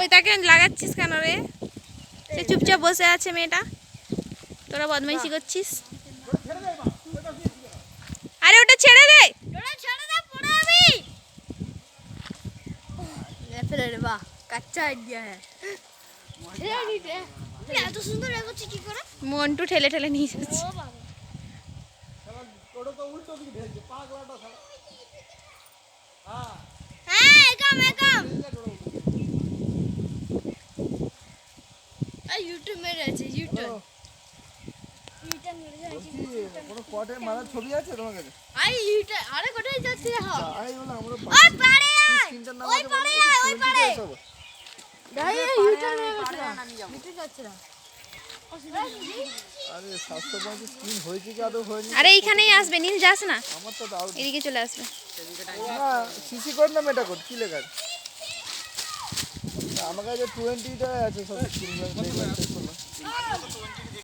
ওই তাকে লাগাচ্ছিস কেন রে? সে চুপচাপ বসে আছে মেয়েটা। তোরা বদমাইশি করছিস? আরে ওটা ছেড়ে দে! বাহ কাচ্চা আইডিয়া হ্যাঁ। এত সুন্দর এগোচ্ছে কি করে? মন্টু ঠেলে ঠেলে নিয়ে যাচ্ছে। মেরে আছে আরে এইখানেই আসবে নীল যাস না। এদিকে চলে আসবে। না সিসি কোড না মেটা কোড কি লেখা আমার কাছে টোয়েন্টিটাই আছে সব